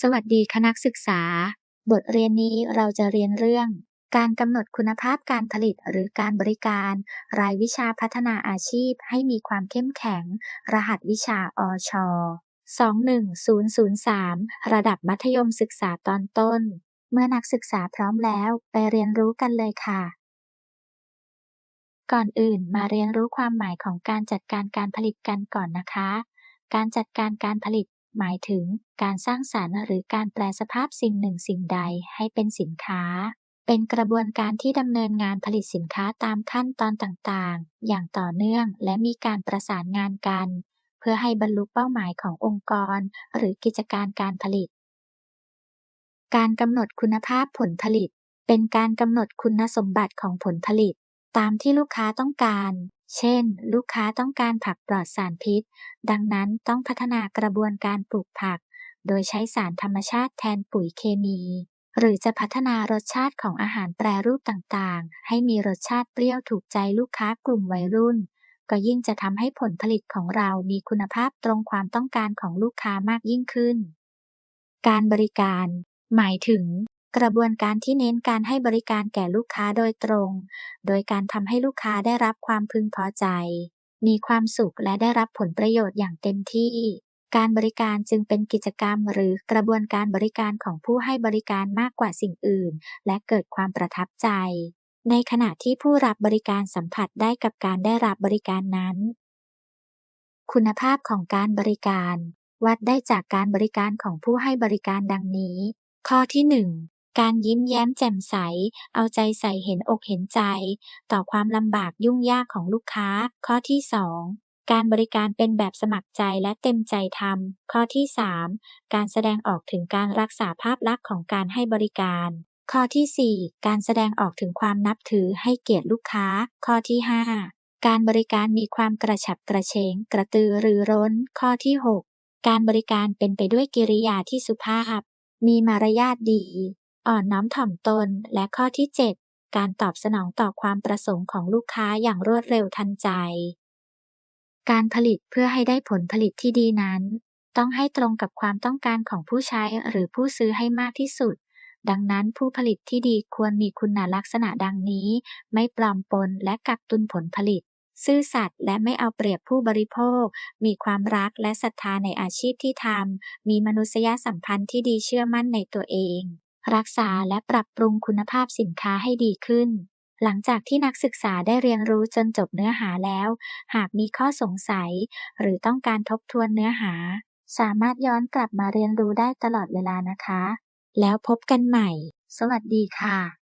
สวัสดีคณะศึกษา บทเรียนนี้เราจะเรียนเรื่อง การกำหนดคุณภาพการผลิตหรือการบริการ รายวิชาพัฒนาอาชีพให้มีความเข้มแข็ง รหัสวิชาอช21003 ระดับมัธยมศึกษาตอนต้น เมื่อนักศึกษาพร้อมแล้วไปเรียนรู้กันเลยค่ะ ก่อนอื่นมาเรียนรู้ความหมายของการจัดการการผลิตกันก่อนนะคะ การจัดการการผลิต หมายถึงการสร้างสรรค์หรือการแปลสภาพสิ่งหนึ่งสิ่งใดให้เป็นสินค้า เป็นกระบวนการที่ดำเนินงานผลิตสินค้าตามขั้นตอนต่างๆ อย่างต่อเนื่องและมีการประสานงานกัน เพื่อให้บรรลุเป้าหมายขององค์กร หรือกิจการการผลิต การกำหนดคุณภาพผลผลิต เป็นการกำหนดคุณสมบัติของผลผลิต ตามที่ลูกค้าต้องการ เช่น ลูกค้าต้องการผักปลอดสารพิษ ดังนั้นต้องพัฒนากระบวนการปลูกผัก โดยใช้สารธรรมชาติแทนปุ๋ยเคมี หรือจะพัฒนารสชาติของอาหารแปรรูปต่างๆ ให้มีรสชาติเปรี้ยวถูกใจลูกค้ากลุ่มวัยรุ่น ก็ยิ่งจะทำให้ผลผลิตของเรามีคุณภาพตรงความต้องการของลูกค้ามากยิ่งขึ้น การบริการ หมายถึง กระบวนการที่เน้นการให้บริการแก่ลูกค้าโดยตรง โดยการทำให้ลูกค้าได้รับความพึงพอใจ มีความสุขและได้รับผลประโยชน์อย่างเต็มที่ การบริการจึงเป็นกิจกรรมหรือกระบวนการบริการของผู้ให้บริการมากกว่าสิ่งอื่น และเกิดความประทับใจ ในขณะที่ผู้รับบริการสัมผัสได้กับการได้รับบริการนั้น คุณภาพของการบริการ วัดได้จากการบริการของผู้ให้บริการดังนี้ ข้อที่ 1 การยิ้มแย้มแจ่มใส เอาใจใส่เห็นอกเห็นใจ ต่อความลำบากยุ่งยากของลูกค้า ข้อที่ 2การบริการเป็นแบบสมัครใจและเต็มใจทำ ข้อที่ 3 การแสดงออกถึงการรักษาภาพลักษณ์ของการให้บริการ ข้อที่ 4 การแสดงออกถึงความนับถือให้เกียรติลูกค้า ข้อที่ 5 การบริการมีความกระฉับกระเฉง กระตือรือร้น ข้อที่ 6 การบริการเป็นไปด้วยกิริยาที่สุภาพ มีมารยาทดี อ่อนน้อมถ่อมตน และข้อที่ 7 การตอบสนองต่อความประสงค์ของลูกค้าอย่างรวดเร็วทันใจ การผลิตเพื่อให้ได้ผลผลิตที่ดีนั้น ต้องให้ตรงกับความต้องการของผู้ใช้หรือผู้ซื้อให้มากที่สุด ดังนั้นผู้ผลิตที่ดีควรมีคุณลักษณะดังนี้ ไม่ปลอมปนและกักตุนผลผลิตซื่อสัตย์และไม่เอาเปรียบผู้บริโภค มีความรักและศรัทธาในอาชีพที่ทำ มีมนุษยสัมพันธ์ที่ดีเชื่อมั่นในตัวเอง รักษาและปรับปรุงคุณภาพสินค้าให้ดีขึ้น หลังจากที่นักศึกษาได้เรียนรู้จนจบเนื้อหาแล้ว หากมีข้อสงสัย หรือต้องการทบทวนเนื้อหา สามารถย้อนกลับมาเรียนรู้ได้ตลอดเวลานะคะ แล้วพบกันใหม่ สวัสดีค่ะ